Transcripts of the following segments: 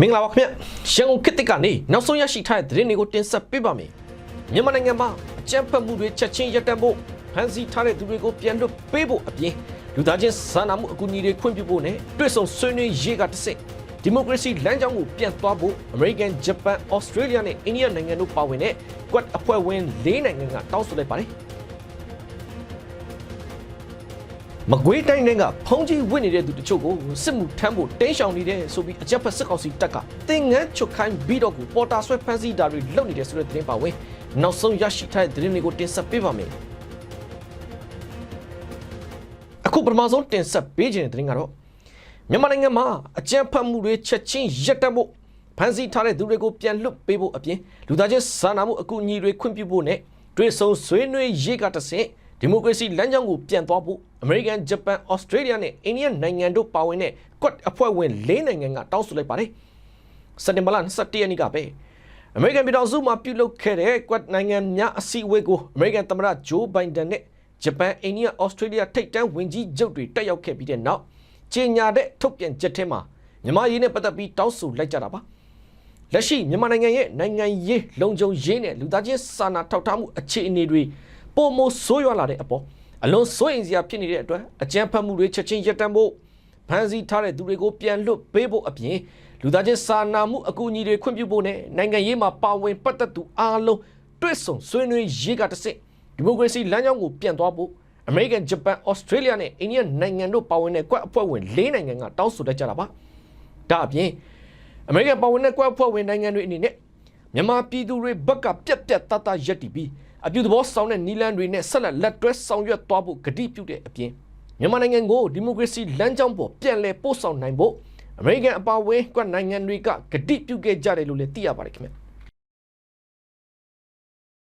မင်္ဂလာပါခင်ဗျရန်ကုန်ခေတ်သစ်ကနေနောက်ဆုံးရရှိထားတဲ့သတင်းတွေကိုတင်ဆက်ပေးပါမယ်မြန်မာနိုင်ငံမှာအကြမ်းဖက်မှုတွေချက်ချင်းရပ်တန့်ဖို့ဖမ်းဆီးထားတဲ့သူတွေကိုပြန်လွှတ်ပေးဖို့အပြင်လူသားချင်းစာနာမှုအကူအညီတွေခွင့်ပြုဖို့နဲ့တွေ့ဆုံဆွေးနွေးရေးကတစ်ဆင့်ဒီမိုကရေစီလမ်းကြောင်းကိုပြန်သွားဖို့အမေရိကန်ဂျပန်ဩစတြေးလျနဲ့အိန္ဒိယနိုင်ငံတို့ပါဝင်တဲ့ Quad အဖွဲ့ဝင်၄နိုင်ငံကတောင်းဆိုလိုက်ပါတယ် မကွေးတိုင်းကဖုံးကြီးဝစ်နေတဲ့သူတချို့ကိုစစ်မှုထမ်းဖို့တင်းရှောင်နေတဲ့ဆိုပြီးအကြက်ဖက်စစ်ကောင်စီတပ်ကတင်ငန်းချွတ်ခိုင်းပြီးတော့ကိုပေါ်တာဆွဲဖမ်းဆီးတာတွေလုပ်နေတယ်ဆိုတဲ့သတင်းပါဝင်နောက်ဆုံးရရှိထားတဲ့သတင်းတွေကိုတင်ဆက်ပေးပါမယ်အခုပထမဆုံးတင်ဆက်ပေးခြင်းတဲ့သတင်းကတော့မြန်မာနိုင်ငံမှာအကြမ်းဖက်မှုတွေချက်ချင်းရပ်တန့်ဖို့ဖမ်းဆီးထားတဲ့သူတွေကိုပြန်လွှတ်ပေးဖို့အပြင်လူသားချင်းစာနာမှုအကူအညီတွေခွင့်ပြုဖို့နဲ့တွေ့ဆုံဆွေးနွေးရေးကတဆင့် ဒီမိုကရေစီလမ်းကြောင်းကိုပြန်သွားဖို့အမေရိကန်ဂျပန်ဩစတြေးလျနဲ့အိန္ဒိယနိုင်ငံတို့ပါဝင်တဲ့ Quad အဖွဲ့ဝင်၄နိုင်ငံကတောင်းဆိုလိုက်ပါတယ်စက်တင်ဘာလ27ရက်နေ့ကပဲအမေရိကန်ပြည်ထောင်စုမှာပြုလုပ်ခဲ့တဲ့ Quad နိုင်ငံများအစည်းအဝေးကိုအမေရိကန်သမ္မတဂျိုးဘိုင်ဒန်နဲ့ဂျပန်အိန္ဒိယဩစတြေးလျထိပ်တန်းဝန်ကြီးချုပ်တွေတက်ရောက်ခဲ့ပြီးတဲ့နောက်ကြေညာတဲ့ထုတ်ပြန်ချက်ထဲမှာမြန်မာရေးနဲ့ပတ်သက်ပြီးတောင်းဆိုလိုက်ကြတာပါလက်ရှိမြန်မာနိုင်ငံရဲ့နိုင်ငံရေးလုံခြုံရေးနဲ့လူသားချင်းစာနာထောက်ထားမှုအခြေအနေတွေ ပုံမဆိုးရွားလာတဲ့အပေါ်အလွန်စိုးရိမ်စရာဖြစ်နေတဲ့အတွက်အကြမ်းဖက်မှုတွေချက်ချင်းရပ်တန့်ဖို့ဖမ်းဆီးထားတဲ့သူတွေကိုပြန်လွတ်ပေးဖို့အပြင်လူသားချင်းစာနာမှုအကူအညီတွေခွင့်ပြုဖို့နဲ့နိုင်ငံရေးမှာပါဝင်ပတ်သက်သူအားလုံးတွေ့ဆုံဆွေးနွေးရေးကတစ်ဆင့်ဒီမိုကရေစီလမ်းကြောင်းကိုပြန်သွားဖို့အမေရိကန်ဂျပန်ဩစတြေးလျနဲ့အိန္ဒိယနိုင်ငံတို့ပါဝင်တဲ့ကွက်အဖွဲ့ဝင်၄နိုင်ငံကတောင်းဆိုလိုက်ကြတာပါဒါအပြင်အမေရိကန်ပါဝင်တဲ့ကွက်အဖွဲ့ဝင်နိုင်ငံတွေအနေနဲ့မြန်မာပြည်သူတွေဘက်ကပြက်ပြက်တတ်တတ်ရက်တည်ပြီး အပြုသဘောဆောင်တဲ့နီလန်တွေနဲ့ဆက်လက်လက်တွဲဆောင်ရွက်သွားဖို့ကတိပြုတဲ့အပြင်မြန်မာနိုင်ငံကိုဒီမိုကရေစီလမ်းကြောင်းပေါ်ပြန်လည်ပို့ဆောင်နိုင်ဖို့အမေရိကန်အပါအဝင်ကွက်နိုင်ငံတွေကကတိပြုခဲ့ကြတယ်လို့လည်းသိရပါတယ်ခင်ဗျ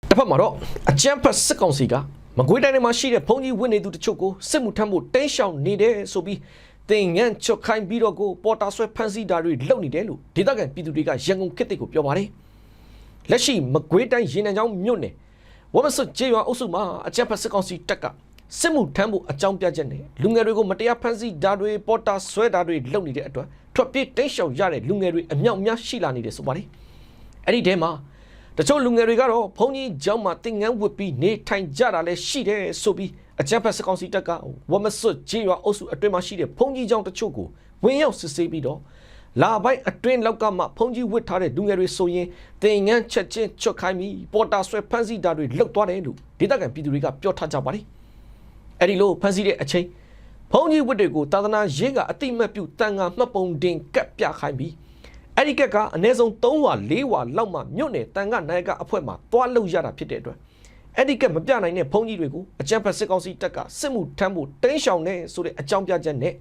တစ်ဖက်မှာတော့အကြမ်းဖက်စစ်ကောင်စီကမကွေးတိုင်းထဲမှာရှိတဲ့ဘုံကြီးဝင်းနေသူတချို့ကိုစစ်မှုထမ်းဖို့တင်းရှောင်နေတယ်ဆိုပြီးတင်ငန်းချွတ်ခိုင်းပြီးတော့ကိုပေါ်တာဆွဲဖမ်းဆီးတာတွေလုပ်နေတယ်လို့ဒေသခံပြည်သူတွေကရန်ကုန်ခေတ်တွေကိုပြောပါတယ်လက်ရှိမကွေးတိုင်းရေနံချောင်းမြို့နယ် ဝမဆွကျေးရွာအုပ်စုမှာအကြမ်းဖက်စစ်ကောင်စီတပ်ကစစ်မှုထမ်းဖို့အကြောင်းပြချက်နဲ့လူငယ်တွေကိုမတရားဖမ်းဆီးတာတွေပေါ်တာဆွဲတာတွေလုပ်နေတဲ့အတွက်ထွက်ပြေးတိတ်ရှောင်ရတဲ့လူငယ်တွေအမြောက်များရှိလာနေတယ်ဆိုပါတယ်အဲ့ဒီထဲမှာတချို့လူငယ်တွေကတော့ဘုံကြီးကျောင်းမှာတင်ငန်းဝတ်ပြီးနေထိုင်ကြတာလည်းရှိတယ်ဆိုပြီးအကြမ်းဖက်စစ်ကောင်စီတပ်ကဝမဆွကျေးရွာအုပ်စုအတွင်းမှာရှိတဲ့ဘုံကြီးကျောင်းတချို့ကိုဝင်ရောက်စစ်ဆေးပြီးတော့ လာပိုင်းအတွင်းလောက်ကမှဖုန်ကြီးဝစ်ထားတဲ့လူငယ်တွေဆိုရင်တင်ငန်းချက်ချင်းချွတ်ခိုင်းပြီးပေါ်တာဆွဲဖမ်းဆီးတာတွေလုပ်သွားတယ်လို့ဒေသခံပြည်သူတွေကပြောထားကြပါတယ်အဲ့ဒီလိုဖမ်းဆီးတဲ့အချိန်ဖုန်ကြီးဝစ်တွေကိုသာသနာရေးကအတိမတ်ပြုတန်ငါမှတ်ပုံတင်ကပ်ပြခိုင်းပြီးအဲ့ဒီကက်ကအနည်းဆုံး3ဝါ4ဝါလောက်မှမြို့နယ်တန်ခနိုင်ကအဖွဲ့မှာတွားလို့ရတာဖြစ်တဲ့အတွက်အဲ့ဒီကက်မပြနိုင်တဲ့ဖုန်ကြီးတွေကိုအကြမ်းဖက်စစ်ကောင်စီတပ်ကစစ်မှုထမ်းဖို့တင်းရှောင်နေဆိုတဲ့အကြောင်းပြချက်နဲ့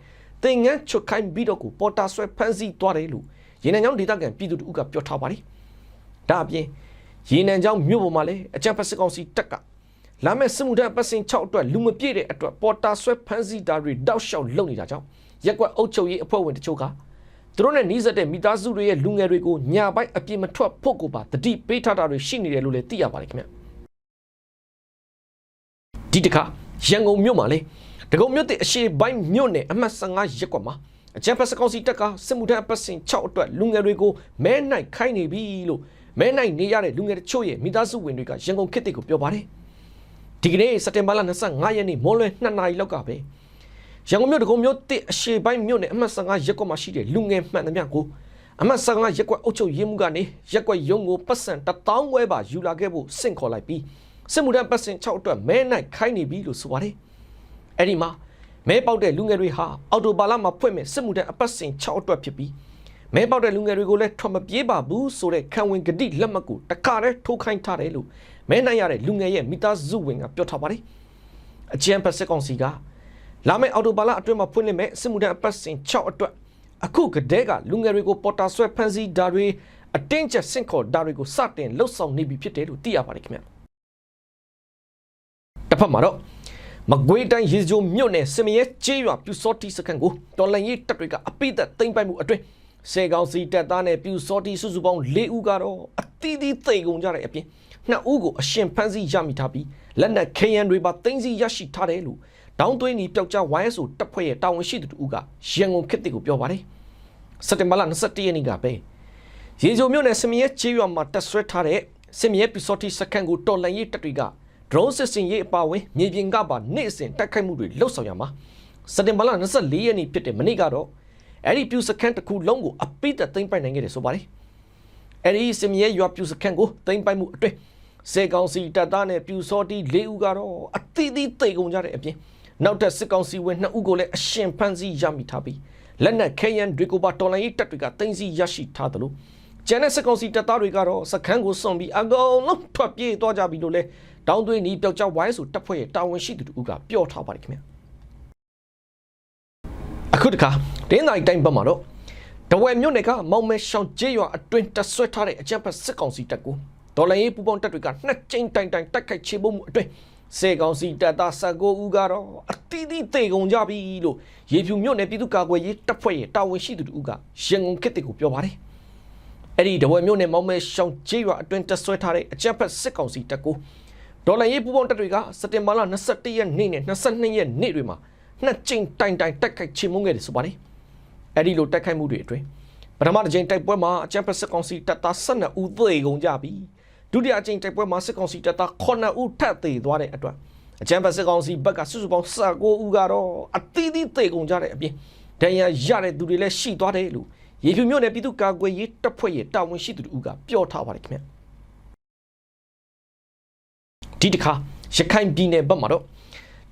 တင်ငန်းချွတ်ခိုင်းပြီးတော့ကိုပေါ်တာဆွဲဖမ်းဆီးသွားတယ်လို့ရေနံချောင်းဒေသခံပြည်သူတို့ကပြောထားပါတယ်။ဒါအပြင်ရေနံချောင်းမြို့ပေါ်မှာလည်းအကြမ်းဖက်စစ်ကောင်စီတပ်ကလာမဲ့စစ်မှုထမ်းပတ်စင်6အတွက်လူမပြည့်တဲ့အတွက်ပေါ်တာဆွဲဖမ်းဆီးတာတွေတောက်လျှောက်လုပ်နေတာကြောင့်ရက်ကွက်အုပ်ချုပ်ရေးအဖွဲ့ဝင်တချို့ကသူတို့နဲ့နှီးစပ်တဲ့မိသားစုတွေရဲ့လူငယ်တွေကိုညာပိုက်အပြစ်မထွက်ဖို့ကိုပါတတိပေးထားတာတွေရှိနေတယ်လို့လည်းသိရပါတယ်ခင်ဗျ။ဒီတခါရန်ကုန်မြို့မှာလည်း ဒဂုံမြို့တဲ့အရှိပိုင်းမြို့နယ်အမှတ်15ရပ်ကွက်မှာအကြံဖက်စကောင်စီတက်ကစစ်မှုထမ်းအပတ်စဉ်6အတွက်လူငယ်တွေကိုမဲနိုင်ခိုင်းနေပြီလို့မဲနိုင်နေရတဲ့လူငယ်တချို့ရဲ့မိသားစုဝင်တွေကရန်ကုန်ခေတ်တွေကိုပြောပါတယ်ဒီကနေ့စက်တင်ဘာလ25ရက်နေ့မိုးလွယ်2နာရီလောက်ကပဲရန်ကုန်မြို့ဒဂုံမြို့တဲ့အရှိပိုင်းမြို့နယ်အမှတ်15ရပ်ကွက်မှာရှိတဲ့လူငယ်မှန်သမျှကိုအမှတ်15ရက်ကွက်အုပ်ချုပ်ရေးမှုကနေရက်ကွက်ရုံးကိုပတ်စံ1000ဝဲပါယူလာခဲ့ဖို့စင့်ခေါ်လိုက်ပြီးစစ်မှုထမ်းပတ်စင်6အတွက်မဲနိုင်ခိုင်းနေပြီလို့ဆိုပါတယ် အဲ့ဒီမှာမဲပေါက်တဲ့လူငယ်တွေဟာအော်တိုဘာလမှာဖွင့်မဲ့စစ်မှုထမ်းအပတ်စဉ်6အတွက်ဖြစ်ပြီးမဲပေါက်တဲ့လူငယ်တွေကိုလည်းထွက်မပြေးပါဘူးဆိုတဲ့ခံဝင်ဂတိလက်မှတ်ကိုတခါတည်းထိုးခိုင်းထားတယ်လို့မဲနိုင်ရတဲ့လူငယ်ရဲ့မိသားစုဝင်ကပြောထားပါတယ်အကြံဖက်စစ်ကောင်စီကလာမယ့်အော်တိုဘာလအတွင်းမှာဖွင့်လှစ်မဲ့စစ်မှုထမ်းအပတ်စဉ်6အတွက်အခုကတည်းကလူငယ်တွေကိုပေါ်တာဆွဲဖမ်းဆီးတာတွေအတင်းကျပ်ဆင့်ခေါ်တာတွေကိုစတင်လှုပ်ဆောင်နေပြီဖြစ်တယ်လို့သိရပါတယ်ခင်ဗျတစ်ဖက်မှာတော့ မကွေးတိုင်းရေစကြိုမြို့နယ်စမရဲကျေးရွာပြူစောတိစခန်းကိုတော်လန်ရေးတပ်တွေကအပိသက်သိမ်းပိုက်မှုအတွင်းစေကောင်စီတပ်သားနဲ့ပြူစောတိစုစုပေါင်း၄ဦးကတော့အသီးသီးသိမ်ကုန်ကြတဲ့အပြင်နှစ်ဦးကိုအရှင်ဖမ်းဆီးရမိထားပြီးလက်နက်ခဲယံတွေပါသိမ်းဆီးရရှိထားတယ်လို့တောင်းသွင်းဤပျောက်ကြားဝိုင်းဆိုတပ်ဖွဲ့ရဲ့တာဝန်ရှိသူတို့ကရန်ကုန်ခေတ်တစ်ကိုပြောပါတယ်စက်တင်ဘာလ21ရက်နေ့ကပဲရေဂျိုမြို့နယ်စမရဲချေးရွာမှာတက်ဆွဲထားတဲ့စမရဲပီစော်တီစခန်းကိုတော်လန်ရေးတပ်တွေက drone စစ်စင်ရေးအပါအဝင်မြေပြင်ကပါနေ့စဉ်တိုက်ခိုက်မှုတွေလှုပ်ဆောင်ရမှာစက်တင်ဘာလ24ရက်နေ့ဖြစ်တဲ့မနေ့ကတော့အဲ့ဒီပြူစခန်းတစ်ခုလုံးကိုအပိသက်သိမ်းပိုက်နိုင်ခဲ့တယ်ဆိုပါတယ်အဲ့ဒီစမရဲရွာပြူစခန်းကိုသိမ်းပိုက်မှုအတွင်းစေကောင်စီတပ်သားနဲ့ပြူစော်တီ၄ဦးကတော့အသီးသီးသိကုန်ကြတဲ့အပြင်နောက်ထပ်စစ်ကောင်စီဝင်2ဦးကိုလည်းအရှင်ဖမ်းဆီးရမိထားပြီးလက်နက်ခဲယမ်းတွေကိုပါတော်လိုင်းရေးတပ်တွေကတင်စီရရှိထားတယ်လို့ ကျန်တဲ့စစ်ကောင်စီတပ်သားတွေကတော့စခန်းကိုစွန့်ပြီးအကုန်လုံးထွက်ပြေးသွားကြပြီလို့လည်းတောင်းသွင်းနီးပျောက်ကြားဝိုင်းဆိုတပ်ဖွဲ့ရဲ့တာဝန်ရှိသူတို့ကပြောထားပါတယ်ခင်ဗျာအခုတခါတင်းနိုင်တိုင်းဘက်မှာတော့တဝဲမြို့နယ်ကမောင်မဲရှောင်းကျေးရွာအတွင်းတဆွဲထားတဲ့အကြမ်းဖက်စစ်ကောင်စီတပ်ကိုဒေါ်လာရေးပူပေါင်းတပ်တွေကနှစ်ကြိမ်တိုင်တိုင်တိုက်ခိုက်ချေမှုအတွင်းစေကောင်စီတပ်သား19ဦးကတော့အတီးတီးသေကုန်ကြပြီလို့ရေဖြူမြို့နယ်ပြည်သူ့ကာကွယ်ရေးတပ်ဖွဲ့ရဲ့တာဝန်ရှိသူတို့ကရန်ကုန်ခေတ်ကိုပြောပါတယ် အဲ့ဒီတဝဲမြို့နယ်မောင်မဲရှောင်းကျေးရွာအတွင်းတဆွဲထားတဲ့အကြမ်းဖက်စစ်ကောင်စီတပ်ကိုဒေါ်လာရေးပူပေါင်းတပ်တွေကစက်တင်ဘာလ21ရက်နေ့နဲ့22ရက်နေ့တွေမှာနှစ်ကြိမ်တိုင်တိုင်တိုက်ခိုက်ချေမှုခဲ့တယ်ဆိုပါတယ်အဲ့ဒီလိုတိုက်ခိုက်မှုတွေအတွင်းပထမတစ်ကြိမ်တိုက်ပွဲမှာအကြမ်းဖက်စစ်ကောင်စီတပ်သား12ဦးသေကုန်ကြပြီဒုတိယအကြိမ်တိုက်ပွဲမှာစစ်ကောင်စီတပ်သား9ဦးထပ်သေသွားတဲ့အတွက်အကြမ်းဖက်စစ်ကောင်စီဘက်ကစုစုပေါင်း19ဦးကတော့အသီးသီးသေကုန်ကြတဲ့အပြင်ဒဏ်ရာရတဲ့သူတွေလည်းရှိသွားတယ်လို့ ရေဖြူမြို့နယ်ပြည်သူ့ကာကွယ်ရေးတပ်ဖွဲ့ရဲ့တာဝန်ရှိသူတို့ကပြောထားပါတယ်ခင်ဗျဒီတစ်ခါရခိုင်ပြည်နယ်ဘက်မှာတော့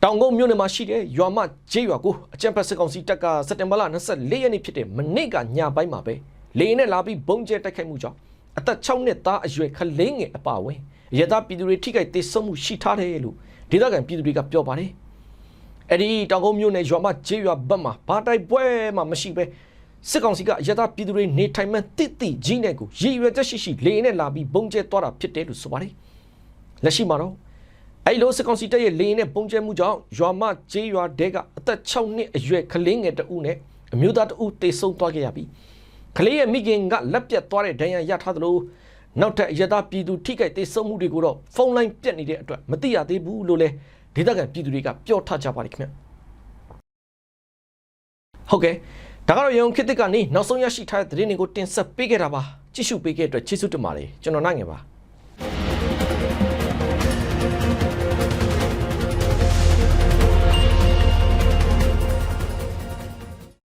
တောင်ကုန်းမြို့နယ်မှာရှိတဲ့ရွာမကျေးရွာကိုအကြံဖက်စစ်ကောင်စီတပ်ကစက်တင်ဘာလ24ရက်နေ့ဖြစ်တဲ့မနေ့ကညပိုင်းမှာပဲလေနဲ့လာပြီးဘုံကျဲတိုက်ခိုက်မှုကြောင့်အသက်6နှစ်သားအရွယ်ခလေးငယ်အပါအဝင်ရသပြည်သူတွေထိခိုက်ဒေဆုံးမှုရှိထားတယ်လို့ဒေသခံပြည်သူတွေကပြောပါတယ်အဲ့ဒီတောင်ကုန်းမြို့နယ်ရွာမကျေးရွာဘက်မှာဘာတိုက်ပွဲမှမရှိပဲ စစ်ကောင်စီကရသပြည်သူတွေနေထိုင်မှတိတိကြီးနဲ့ကိုရည်ရွယ်ချက်ရှိရှိလေနဲ့လာပြီးဘုံကျဲသွားတာဖြစ်တယ်လို့ဆိုပါတယ်လက်ရှိမှာတော့အဲ့လိုစစ်ကောင်စီတပ်ရဲ့လေနဲ့ပုံကျဲမှုကြောင့်ရွာမကျေးရွာတဲကအသက်6နှစ်အရွယ်ကလေးငယ်တဦးနဲ့အမျိုးသားတဦးတေဆုံးသွားခဲ့ရပြီးကလေးရဲ့မိခင်ကလက်ပြတ်သွားတဲ့ဒဏ်ရာရထားသလိုနောက်ထပ်ရသပြည်သူထိခိုက်တေဆုံးမှုတွေကိုတော့ဖုန်းလိုင်းပြတ်နေတဲ့အတွက်မသိရသေးဘူးလို့လည်းဒေသခံပြည်သူတွေကပြောထားကြပါတယ်ခင်ဗျဟုတ်ကဲ့ ဒါကတော့ရုံခေတ်သစ်ကနေနောက်ဆုံးရရှိထားတဲ့သတင်းတွေကိုတင်ဆက်ပေးခဲ့တာပါကြည့်ရှုပေးခဲ့တဲ့အတွက်ကျေးဇူးတင်ပါတယ်ကျွန်တော်နိုင်ငယ်ပါ